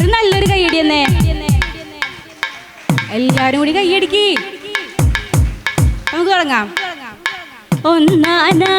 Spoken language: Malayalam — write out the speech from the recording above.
ഒരു നല്ലൊരു കൈയടി എന്നേ എല്ലാരും കൂടി കൈയടിക്ക് നമുക്ക് തുടങ്ങാം. ഒന്നാനാ